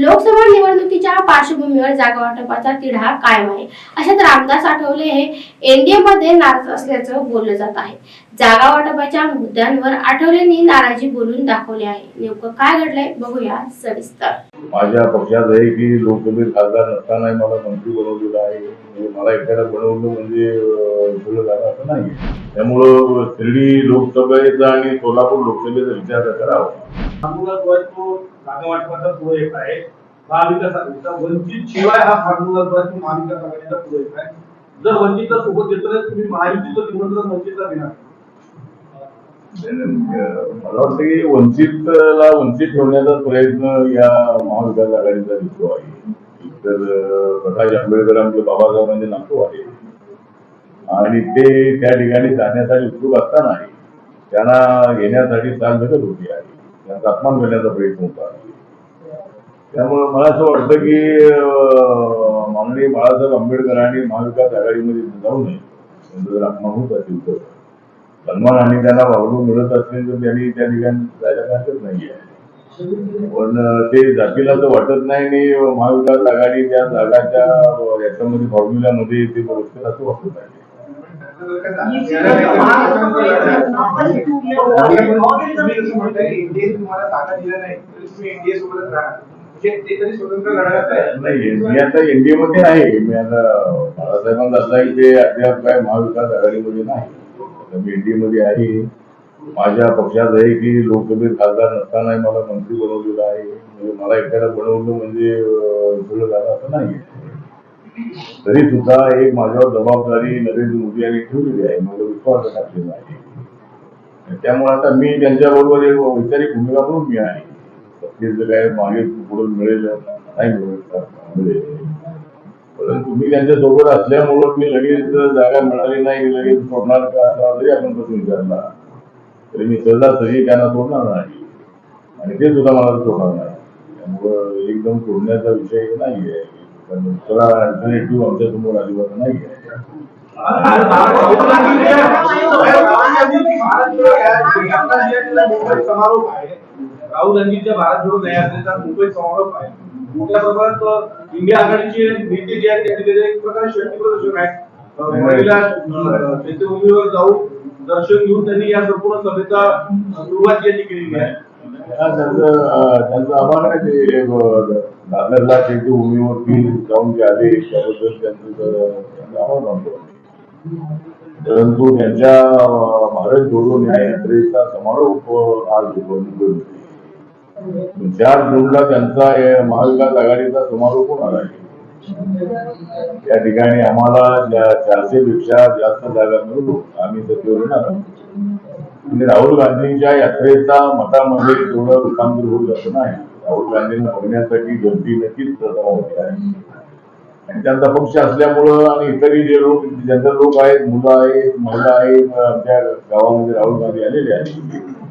लोकसभा निवडणुकीच्या पार्श्वभूमीवर जागा वाटपाचा तिढा कायम आहे. अशात रामदास आठवले हे एनडीए मध्ये नाराज असल्याचं बोललं जात आहे. जागा वाटपाच्या मुद्द्यांवर आठवलेंनी नाराजी बोलून दाखवली आहे. नेमकं काय घडलंय बघूया सविस्तर. माझ्या पक्षात आहे की लोकसभेत खासदार नसतानाही मला मंत्री बनवलेलं आहे. म्हणजे मला एकट्याला बनवलं म्हणजे झालं असं नाही त्यामुळं शिर्डी लोकसभेचा आणि सोलापूर लोकसभेचा विचार करावा तो जागा वाटपाचा पुढे येत आहे. महाविकास वंचित शिवाय हा फार्म्युलाद्वारे महाविकास आघाडीचा पुढे येत आहे. जर वंचितचा सोबत घेतलं तर तुम्ही महायुतीचं निमंत्रण वंचितला देणार. म्हणजे, मला वाटतं की वंचितला वंचित ठेवण्याचा प्रयत्न या महाविकास आघाडीचा दिसतो आहे. तर प्रकाश आंबेडकर आमचे बाबासाहेबांचे नातू आहे आणि ते त्या ठिकाणी जाण्यासाठी उत्सुक असताना त्यांना घेण्यासाठी चाल धकत होती आहे त्यांचा अपमान करण्याचा प्रयत्न होता. त्यामुळे मला असं वाटतं की माननीय बाळासाहेब आंबेडकरांनी महाविकास आघाडीमध्ये जाऊ नये. त्यांचा जर अपमान होत असेल तर. सन्मान आणि त्यांना वागणूक मिळत असेल तर त्यांनी त्या ठिकाणी जायला हरकत नाहीये. पण ते जातीला तर वाटत नाही आणि महाविकास आघाडी त्या जागाच्या याच्यामध्ये फॉर्म्युल्यामध्ये ते बरोबर असं वाटत नाही. नाही मी आता एनडीए मध्ये आहे. मी आता बाळासाहेबांचा असला की ते अद्याप काय महाविकास आघाडीमध्ये नाही. मी एनडीएमध्ये आहे. माझ्या पक्षात आहे की लोकसभेत खासदार नसतानाही मला मंत्री बनवलेलं आहे. म्हणजे मला एकट्याला बनवलं म्हणजे सगळं झालं असं नाही तरी सुद्धा एक माझ्यावर जबाबदारी नरेंद्र मोदी यांनी ठेवलेली आहे. माझा विश्वास टाकलेला आहे. त्यामुळे आता मी त्यांच्याबरोबर एक वैचारिक भूमिका म्हणून मी आहे. सत्तेचं काय मागे पुढे मिळेल नाही मिळेल मिळेल. तुम्ही त्यांच्यासोबत असल्यामुळं मी लगेच जागा मिळाली नाही लगेच सोडणार का असा जरी आपण प्रश्न विचारला तरी मी सहजासहजी त्यांना सोडणार नाही. आणि ते सुद्धा मला सोडणार नाही. त्यामुळं एकदम सोडण्याचा विषय नाही आहे दुसरा अल्टरनेटिव्ह आमच्यासमोर अजिबात नाही आहे. राहुल गांधीच्या भारत जोडो यात्रेचा मुंबई समारोप आहे. मोठ्या प्रमाणात इंडिया आघाडीचे नेते जे आहेत त्यांनी त्याचे एक प्रकारे शक्ती प्रदर्शन आहे मुंबईला चैत्यभूमीवर जाऊन दर्शन घेऊन त्यांनी या संपूर्ण सभेचा सुरुवात यांनी केलेली आहे. त्यांचं अं, त्यांचं आभार आहे ते दादरला चैत्यभूमीवरती जाऊन जे आले. त्याबद्दल त्यांचं आभार मानतो परंतु त्यांच्या भारत जोडो न्याय यात्रेचा समारोप आज चार जूनला त्यांचा महाविकास आघाडीचा समारोप होणार आहे या ठिकाणी आम्हाला चारशे पेक्षा जास्त जागा मिळू आम्ही सत्तेवर येणार आणि म्हणजे राहुल गांधींच्या यात्रेचा मतामध्ये तेवढं रूपांतर होईल असं नाही. राहुल गांधींना बघण्यासाठी गर्दी नक्कीच प्रसार होते आहे आणि त्यांचा पक्ष असल्यामुळं आणि इतरही जे लोक जनरल लोक आहेत मुलं आहेत महिला आहेत आमच्या गावामध्ये राहुल गांधी आलेले आहेत.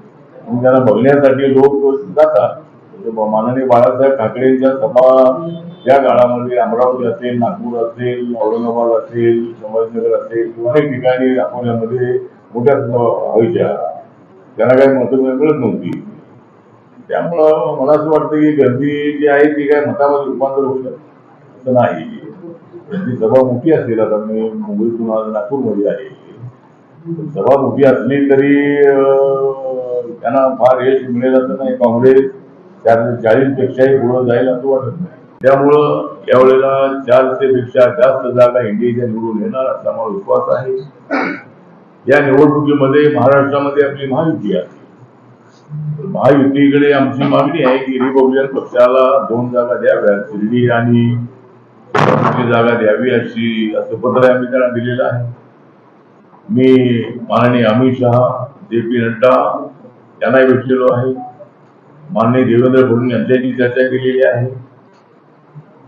त्यांना बघण्यासाठी लोक जातात म्हणजे माननीय बाळासाहेब ठाकरेंच्या सभा या काळामध्ये अमरावती असेल नागपूर असेल औरंगाबाद असेल संभाजीनगर असेल किंवा अनेक ठिकाणी अकोल्यामध्ये मोठ्या सभा व्हायच्या त्यांना काही मतभेद मिळत नव्हती. त्यामुळं मला असं वाटतं की गर्दी जी आहे ती काय मतामध्ये रूपांतर होऊ शकत असं नाही सभा मोठी असेल आता मी मुंबईतून आज नागपूरमध्ये आहे. सभा मोठी असली तरी त्यांना फार यश मिळेल असं नाही. काँग्रेस चारशे चाळीस पेक्षाही पुढं जाईल असं वाटत नाही. त्यामुळं यावेळेला चारशे पेक्षा जास्त जागा एनडीएच्या निवडून येणार असा मला विश्वास आहे. या निवडणुकीमध्ये महाराष्ट्रामध्ये आपली महायुती आहे. महायुतीकडे आमची मागणी आहे की रिपब्लिकन पक्षाला दोन जागा द्याव्या शिर्डी आणि जागा द्यावी अशी असं पत्र आम्ही त्यांना दिलेलं आहे. मी माननीय अमित शहा जे पी नड्डा यांनाही भेटलेलो आहे. माननीय देवेंद्र फडणवीस यांच्याशी चर्चा केलेली आहे.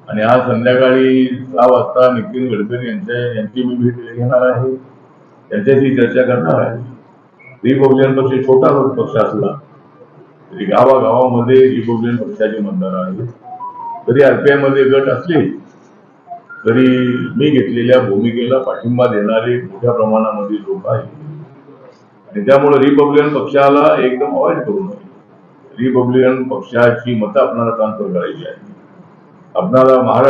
आणि आज संध्याकाळी सहा वाजता नितीन गडकरी यांच्या यांची मी भेट घेणार आहे. त्यांच्याशी चर्चा करणार आहे. रिपब्लिकन पक्ष छोटा पक्ष असला तरी गावागावामध्ये रिपब्लिकन पक्षाचे मतदार आहेत. तरी आरपीआयमध्ये गट असले तरी मी घेतलेल्या भूमिकेला पाठिंबा देणारे मोठ्या प्रमाणामध्ये लोक आहेत. आणि त्यामुळे रिपब्लिकन पक्षाला एकदम अवॉइड करू नये. रिपब्लिकन पक्षाची मतं आपणाला ट्रान्सफर करायची आहे आपणाला महाराष्ट्र